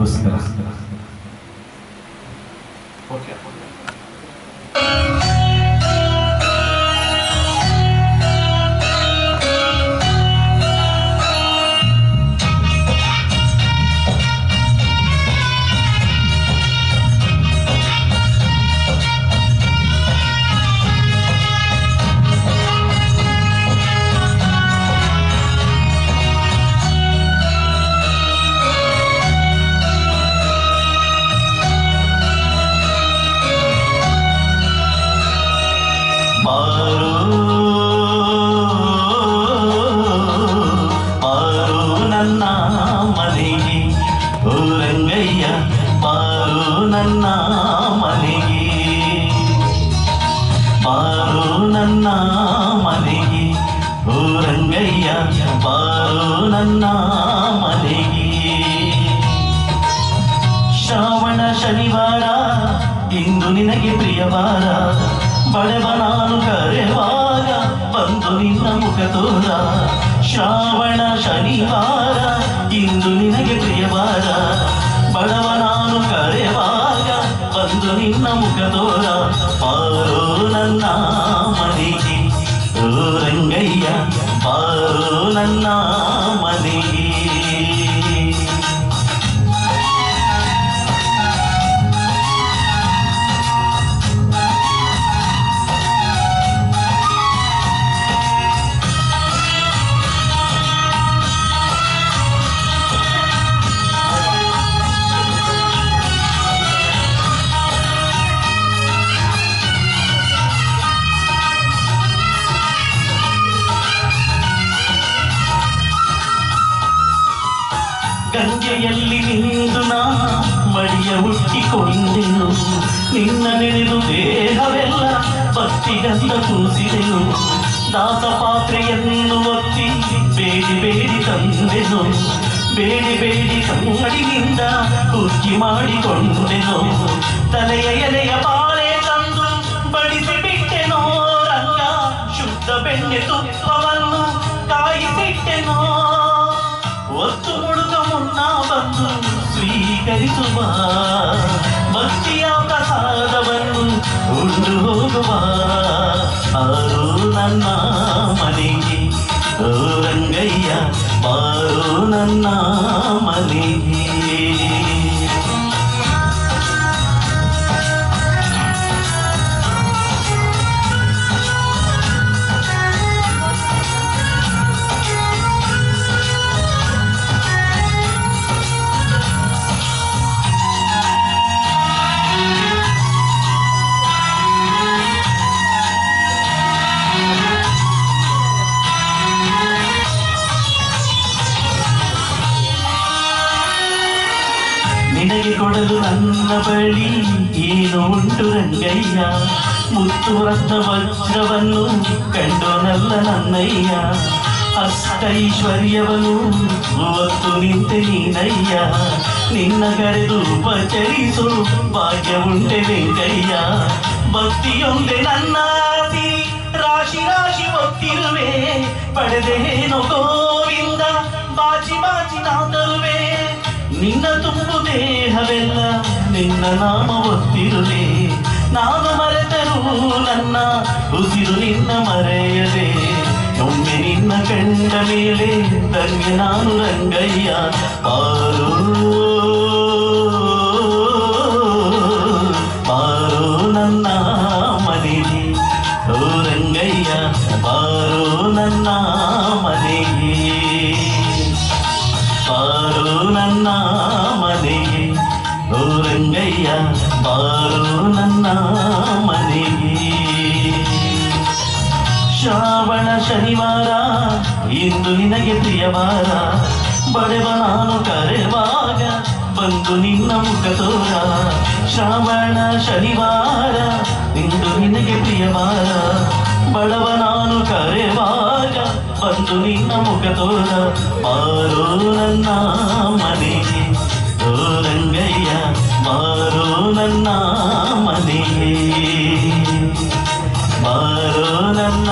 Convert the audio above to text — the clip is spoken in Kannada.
Vasudeva. ¿Por qué? ನನ್ನ ಮನೆಗೆ ಶ್ರಾವಣ ಶನಿವಾರ ಇಂದು ನಿನಗೆ ಪ್ರಿಯವಾರ ಬಡವ ನಾನು ಕರೆವಾಗ ಬಂದು ನಿನ್ನ ಮುಖ ತೋರ ಶ್ರಾವಣ ಶನಿವಾರ ಇಂದು ನಿನಗೆ ಪ್ರಿಯವಾರ ಬಡವ ನಾನು ಕರೆವಾಗ ಬಂದು ನಿನ್ನ ಮುಖ ತೋರ ಪಾರೋ ನನ್ನ ಮನೆಗೆ ಓ ರಂಗಯ್ಯ ಪಾರೋ ನನ್ನ ಮನೆಗೆ ಗಂಗೆಯಲ್ಲಿ ನಿಂದು ನಾ ಮಡಿಯ ಹುಟ್ಟಿಕೊಂಡೆನು ನಿನ್ನ ನೆನೆದು ದೇಹವೆಲ್ಲ ಭಕ್ತಿಗಂಧ ಕೂಸಿದೆನು. ದಾಸ ಪಾತ್ರೆಯನ್ನು ಒತ್ತಿ ಬೇಡಿ ಬೇಡಿ ತಂದೆನು. ಬೇಡಿ ಬೇಡಿ ಕನ್ನಡಿನಿಂದ ಮಾಡಿ ಮಾಡಿಕೊಂಡೆನು. ಸ್ವೀಕರಿಸುವ ಭಕ್ತಿಯ ಪ್ರಸಾದವನ್ನು ಉಂಡು ಹೋಗುವ ಆರು ನನ್ನ ಮನೆಗೆ ಓ ರಂಗಯ್ಯ ಬಾರು ನನ್ನ ಮನೆಗೆ ಕೊಡಲು ನನ್ನ ಬಳಿ ಏನು ಉಂಟು ರಂಗಯ್ಯ. ಮುತ್ತು ರತ್ನ ವಜ್ರವನ್ನು ಕಂಡೋನಲ್ಲ ನನ್ನಯ್ಯ. ಅಷ್ಟೈಶ್ವರ್ಯವನು ಒತ್ತು ನಿಂತೆ ನೀನಯ್ಯ. ನಿನ್ನ ಕರೆದು ಉಪಚರಿಸು ಭಾಗ್ಯ ಉಂಟೆ ವೆಂಕಯ್ಯ. ಭಕ್ತಿಯೊಂದೆ ನನ್ನ ರಾಶಿ ರಾಶಿ ಒತ್ತಿರುವೆ ಪಡೆದೇನು ಗೋವಿಂದ, ಬಾಚಿ ಬಾಚಿ ನಾ ತರುವೆ ನಿನ್ನ ತುಂಬು ದೇಹವೆಲ್ಲ ನಿನ್ನ ನಾಮ ಒತ್ತಿರುವೆ ನಾನು ಮರೆತರು ನನ್ನ ಉಸಿರು ನಿನ್ನ ಮರೆಯದೆ ಒಮ್ಮೆ ನಿನ್ನ ಕಂಡ ಮೇಲೆ ಧನ್ಯ ನಾನು ರಂಗಯ್ಯ ಪಾರು ಪಾರು ನನ್ನ ಮನೆಗೆ ಓ ರಂಗಯ್ಯ ಪಾರು ನನ್ನ ಮನೆಗೆ ಬಾರು ನನ್ನ ಮನೆಗೆ ಶ್ರಾವಣ ಶನಿವಾರ, ಇಂದು ನಿನಗೆ ಪ್ರಿಯವಾರ ಬಡವ ನಾನು ಕರೆವಾಗ ಬಂದು ನಿನ್ನ ಮುಖ ತೋರ. ಶ್ರಾವಣ ಶನಿವಾರ, ಇಂದು ನಿನಗೆ ಪ್ರಿಯವಾರ ಬಡವ ನಾನು ಕರೆವಾಗ ಬಂದು ನಿನ್ನ ಮುಖ ತೋರ. ಬಾರೋ ನನ್ನ ಮನೆಗೆ ರಂಗಯ್ಯ ಬಾರೋ ನನ್ನ ಮನೆಗೆ ಬಾರೋ ನನ್ನ